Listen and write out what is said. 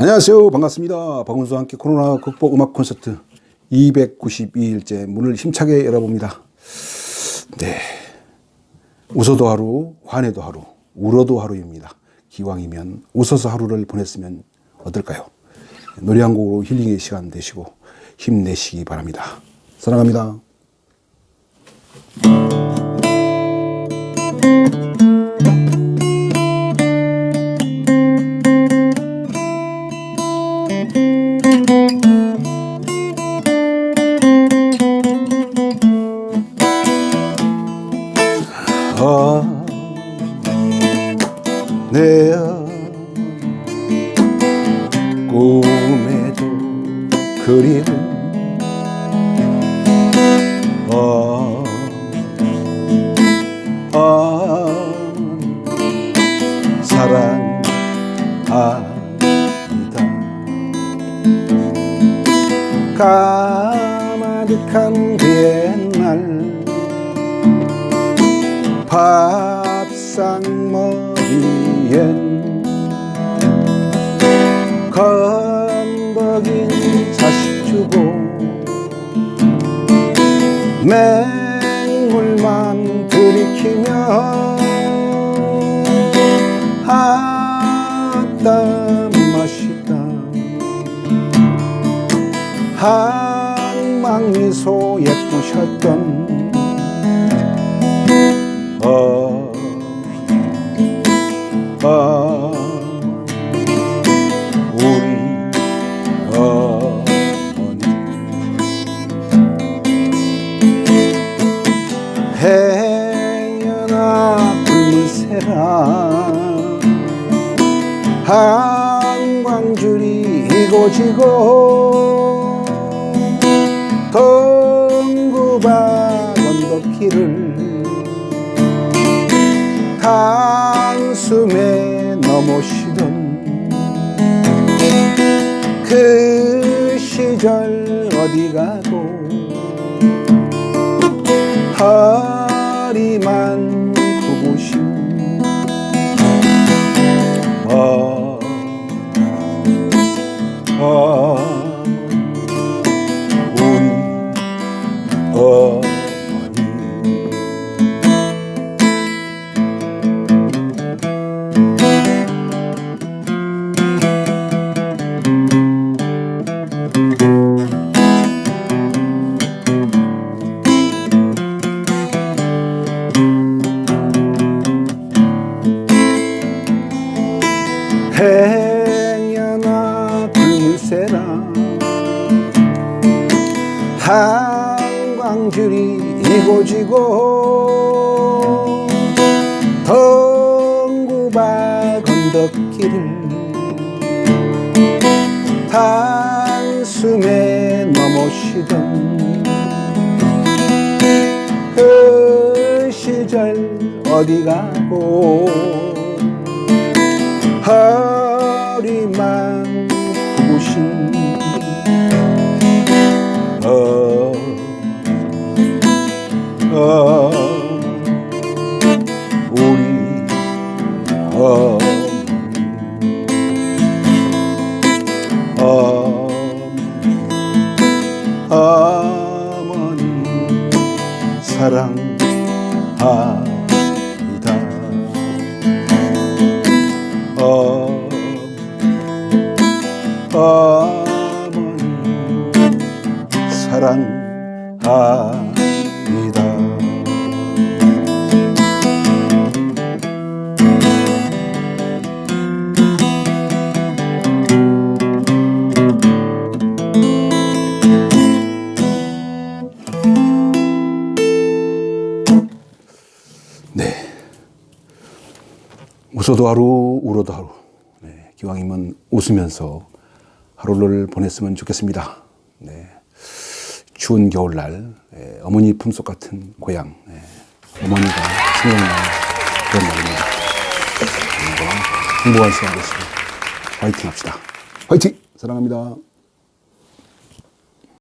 안녕하세요. 반갑습니다. 박원수와 함께 코로나 극복 음악 콘서트 292일째 문을 힘차게 열어봅니다. 네. 웃어도 하루, 화내도 하루, 울어도 하루입니다. 기왕이면 웃어서 하루를 보냈으면 어떨까요? 노래 한 곡으로 힐링의 시간 되시고 힘내시기 바랍니다. 사랑합니다. 꿈에도 그리운 아, 아, 사랑 아니다. 가마득한 그 옛날 밥상 머리엔 건 맹물만 들이키며 아따 맛있다. 한망 미소 예쁘셨던 한광줄이 이고 지고 동구바 건너길을 한숨에 넘어시던 그 시절 어디 가고 붉은새라 한광줄이 이고 지고 동구바 건덕길을 단숨에 넘어시던 그 시절 어디 가고 우리 어, 어, 어머니 사랑합니다. 어, 어머니 사랑합니다. 네. 웃어도 하루, 울어도 하루. 네, 기왕이면 웃으면서 하루를 보냈으면 좋겠습니다. 네. 추운 겨울날 예, 어머니 품속 같은 고향, 예, 어머니가 생각나는 그런 날입니다. 행복한 시간 되시고 화이팅 합시다. 화이팅! 사랑합니다.